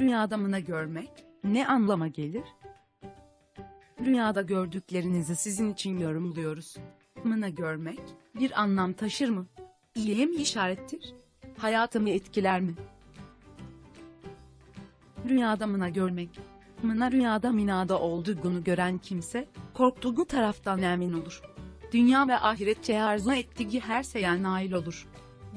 Rüyada mına görmek ne anlama gelir? Rüyada gördüklerinizi sizin için yorumluyoruz. Mına görmek bir anlam taşır mı? İyiye mi işarettir? Hayatımı etkiler mi? Rüyada mına görmek. Mına rüyada minada olduğunu gören kimse, korktuğu taraftan emin olur. Dünya ve ahiretçe arzu ettiği her şeye nail olur.